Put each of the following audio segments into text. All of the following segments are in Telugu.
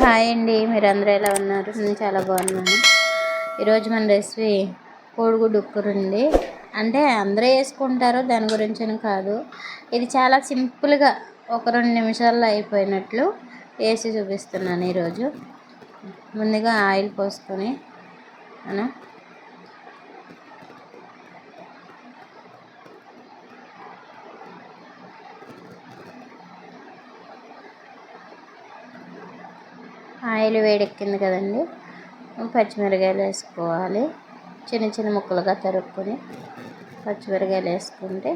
హాయ్ అండి మీరందరూ ఎలా ఉన్నారు? నేను చాలా బాగున్నాను. ఈరోజు మన రెసిపీ కోడిగుడ్డు ఉక్కురుండి అంటే అందరూ వేసుకుంటారు దాని గురించి అని కాదు. ఇది చాలా సింపుల్గా ఒక రెండు నిమిషాల్లో అయిపోయినట్లు వేసి చూపిస్తున్నాను ఈరోజు. ముందుగా ఆయిల్ పోసుకొని మనం ఆయిల్ వేడెక్కింది కదండి. పచ్చిమిరకాయలు వేసుకోవాలి. చిన్న చిన్న ముక్కలుగా తరుక్కొని పచ్చిమిరకాయలు వేసుకుంటే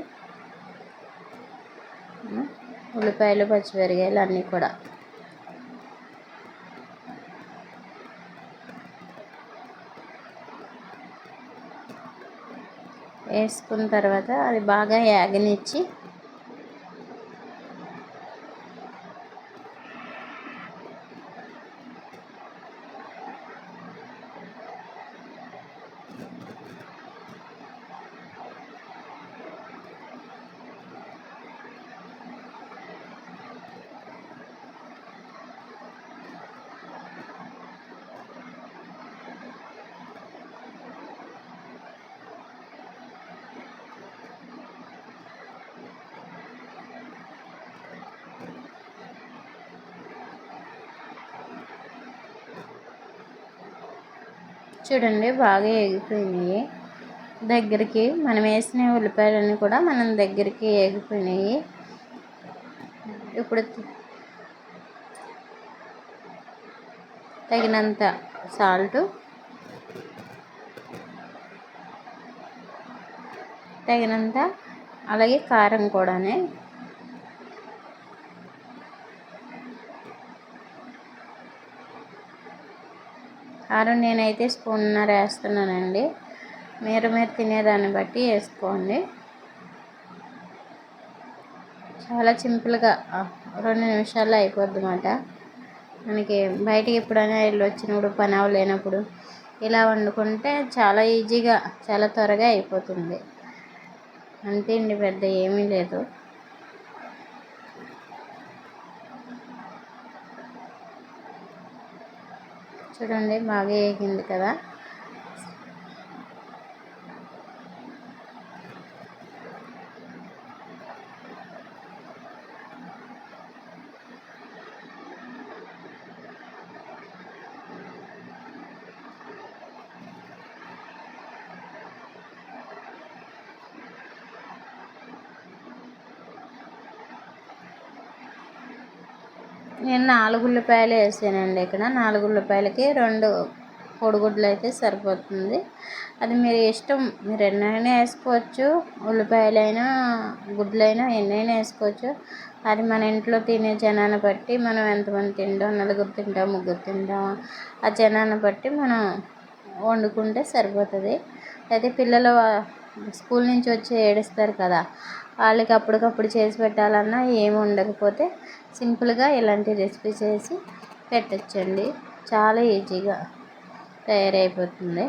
ఉల్లిపాయలు పచ్చిమిరకాయలు అన్నీ కూడా. వేసుకున్న తర్వాత అది బాగా యాగనిచ్చి చూడండి బాగా ఎగిపోయినాయి దగ్గరికి మనం వేసిన ఉల్లిపాయలన్నీ కూడా మనం దగ్గరికి ఎగిపోయినాయి ఇప్పుడు తగినంత సాల్ట్ తగినంత అలాగే కారం కూడానే కారం నేనైతే స్పూన్నర వేస్తున్నానండి. మీరు మీరు తినేదాన్ని బట్టి వేసుకోండి. చాలా సింపుల్గా రెండు నిమిషాల్లో అయిపోద్ది అన్నమాట మనకి బయటికి ఎప్పుడైనా వెళ్ళి వచ్చినప్పుడు పని లేనప్పుడు ఇలా వండుకుంటే చాలా ఈజీగా చాలా త్వరగా అయిపోతుంది. అంతే అండి పెద్ద ఏమీ లేదు. చూడండి బాగా వేగింది కదా. నేను నాలుగు ఉల్లిపాయలు వేసానండి ఇక్కడ. నాలుగు ఉల్లిపాయలకి రెండు కోడిగుడ్లు అయితే సరిపోతుంది. అది మీరు ఇష్టం మీరు ఎన్నైనా వేసుకోవచ్చు. ఉల్లిపాయలైనా గుడ్లైనా ఎన్నైనా వేసుకోవచ్చు. అది మన ఇంట్లో తినే జనాన్ని బట్టి మనం ఎంతమంది తింటాం నలుగురు తింటాం ముగ్గురు తింటాం ఆ జనాన్ని బట్టి మనం వండుకుంటే సరిపోతుంది. అయితే పిల్లలు స్కూల్ నుంచి వచ్చి ఏడుస్తారు కదా వాళ్ళకి అప్పటికప్పుడు చేసి పెట్టాలన్నా ఏమి ఉండకపోతే సింపుల్గా ఇలాంటి రెసిపీ చేసి పెట్టచ్చండి. చాలా ఈజీగా తయారైపోతుంది.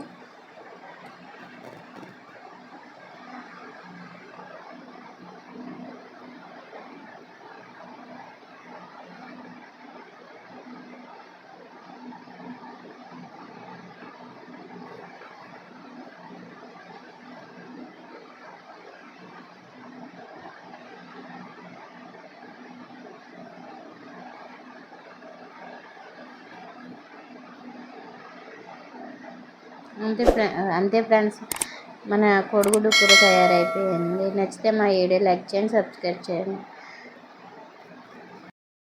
అంతే అంతే ఫ్రెండ్స్. మన కొడుగుడు కూర తయారైపోయింది. నచ్చితే మా వీడియో లైక్ చేయండి సబ్స్క్రైబ్ చేయండి.